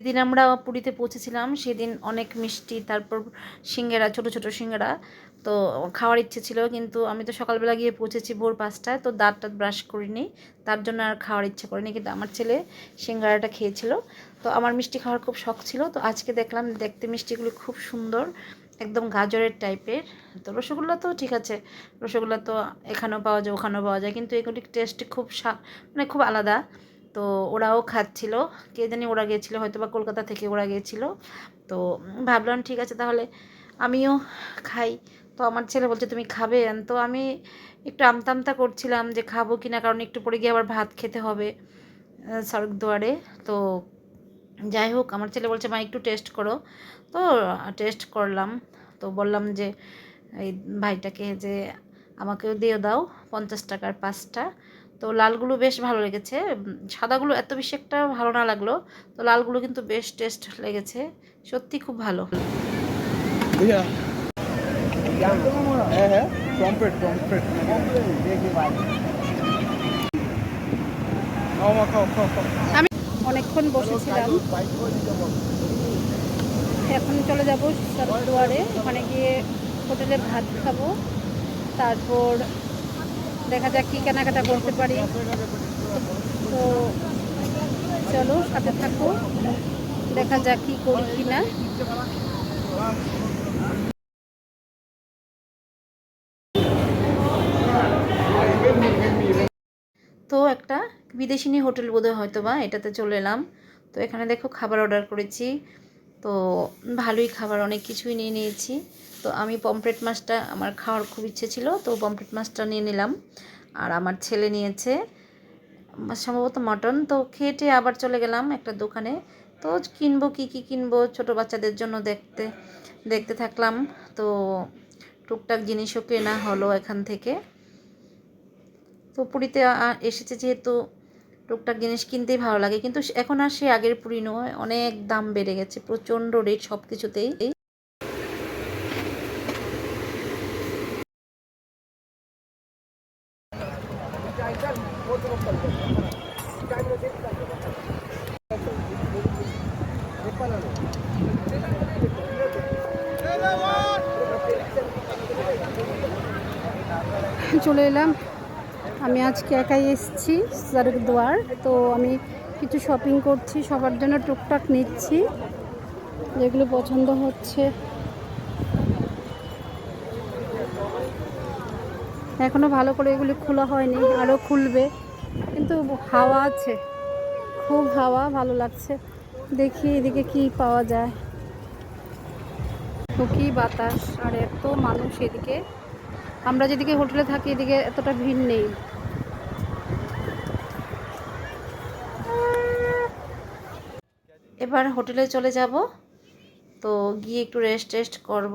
যেদিন আমরা পুরীতে পৌঁছেছিলাম, সেদিন অনেক মিষ্টি, তারপর সিঙ্গারা, ছোট ছোট সিঙ্গারা। তো খাওয়ার ইচ্ছে ছিল, কিন্তু আমি তো সকালবেলা গিয়ে পৌঁছেছি ভোর পাঁচটায়, তো দাঁত টাত ব্রাশ করিনি। তার জন্য আর খাওয়ার ইচ্ছে করিনি, কিন্তু আমার ছেলে সিঙ্গারাটা খেয়েছিল। তো আমার মিষ্টি খাওয়ার খুব শখ ছিল। তো আজকে দেখলাম দেখতে মিষ্টিগুলো খুব সুন্দর, একদম গাজরের টাইপের তো রসগোল্লা তো ঠিক আছে, রসগোল্লা তো এখানেও পাওয়া যায়, ওখানেও পাওয়া যায়, কিন্তু এগুলির টেস্ট খুব মানে খুব আলাদা। তো ওরাও খাচ্ছিল। কে জানি ওরা গিয়েছিল হয়তো বা কলকাতা থেকে ওরা গিয়েছিল তো ভাবলাম ঠিক আছে তাহলে আমিও খাই। তো আমার ছেলে বলছে তুমি খাবে? তো আমি একটু আমতা আমতা করছিলাম যে খাব কি না কারণ একটু পরে গিয়ে আবার ভাত খেতে হবে আহ, সড়ক দুয়ারে তো যাই হোক আমার ছেলে বলছে মা একটু টেস্ট করো। তো টেস্ট করলাম। তো বললাম যে এই ভাইটাকে যে আমাকেও দিয়ে দাও পঞ্চাশ টাকার পাঁচটা। তো লালগুলো বেশ ভালো লেগেছে। সাদাগুলো এত বেশি একটা ভালো না লাগল। তো লালগুলো কিন্তু বেশ টেস্ট লেগেছে। সত্যি খুব ভালো। আমি অনেকক্ষণ বসেছিলাম। এখন চলে যাব দুয়ারে ওখানে গিয়ে হোটেলে ভাত খাব। তারপর দেখা যাক কী কেনাকাটা করতে পারি। তো চলো, সাথে থাকো। দেখা যাক কী করি কি না। তো একটা বিদেশিনী হোটেল বোধহয় হয়তো বা এটাতে চলে এলাম। তো এখানে দেখো খাবার অর্ডার করেছি। তো ভালোই খাবার, অনেক কিছুই নিয়ে নিয়েছি। তো আমি পমফ্রেট মাছটা আমার খাওয়ার খুব ইচ্ছে ছিল, তো পমফ্রেট মাছটা নিয়ে নিলাম। আর আমার ছেলে নিয়েছে সম্ভবত মটন। তো খেটে আবার চলে গেলাম একটা দোকানে। তো কিনবো কি কি কিনবো ছোট বাচ্চাদের জন্য দেখতে দেখতে থাকলাম। তো টুকটাক জিনিসও কেনা হলো এখান থেকে। তো পুরীতে এসেছে যেহেতু টুকটাক জিনিস কিনতেই ভালো লাগে। কিন্তু এখন আর সে আগের পুরী নয়, অনেক দাম বেড়ে গেছে, প্রচণ্ড রেট সব কিছুতেই চলে এলাম। আমি আজকে একাই এসেছি দুয়ার। তো আমি কিছু শপিং করছি, সবার জন্য টুকটাক নিচ্ছি। যেগুলো পছন্দ হচ্ছে। এখনও ভালো করে এগুলি খোলা হয়নি আরও খুলবে। কিন্তু হাওয়া আছে, খুব হাওয়া, ভালো লাগছে। দেখি এদিকে কি পাওয়া যায়। কি বাতাস, আর এত মানুষ এদিকে। আমরা যেদিকে হোটেলে থাকি, এদিকে এতটা ভিড় নেই। এবার হোটেলে চলে যাব। তো গিয়ে একটু রেস্ট টেস্ট করব।